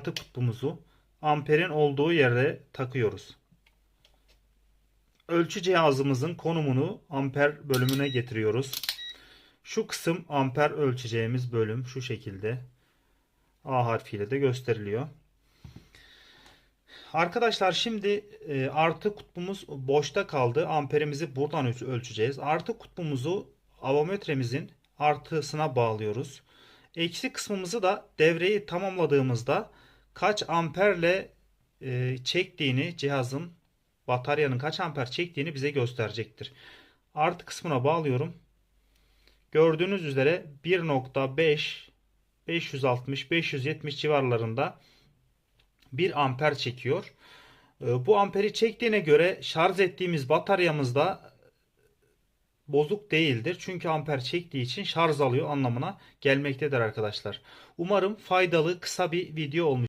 artı kutbumuzu amperin olduğu yere takıyoruz. Ölçü cihazımızın konumunu amper bölümüne getiriyoruz. Şu kısım amper ölçeceğimiz bölüm şu şekilde. A harfiyle de gösteriliyor. Arkadaşlar şimdi e, artı kutbumuz boşta kaldı. Amperimizi buradan ölç- ölçeceğiz. Artı kutbumuzu avometremizin artısına bağlıyoruz. Eksi kısmımızı da devreyi tamamladığımızda kaç amperle e, çektiğini cihazın bataryanın kaç amper çektiğini bize gösterecektir. Artı kısmına bağlıyorum. Gördüğünüz üzere 1.5 560 570 civarlarında 1 amper çekiyor. Ee, Bu amperi çektiğine göre şarj ettiğimiz bataryamızda bozuk değildir. Çünkü amper çektiği için şarj alıyor anlamına gelmektedir arkadaşlar. Umarım faydalı kısa bir video olmuş.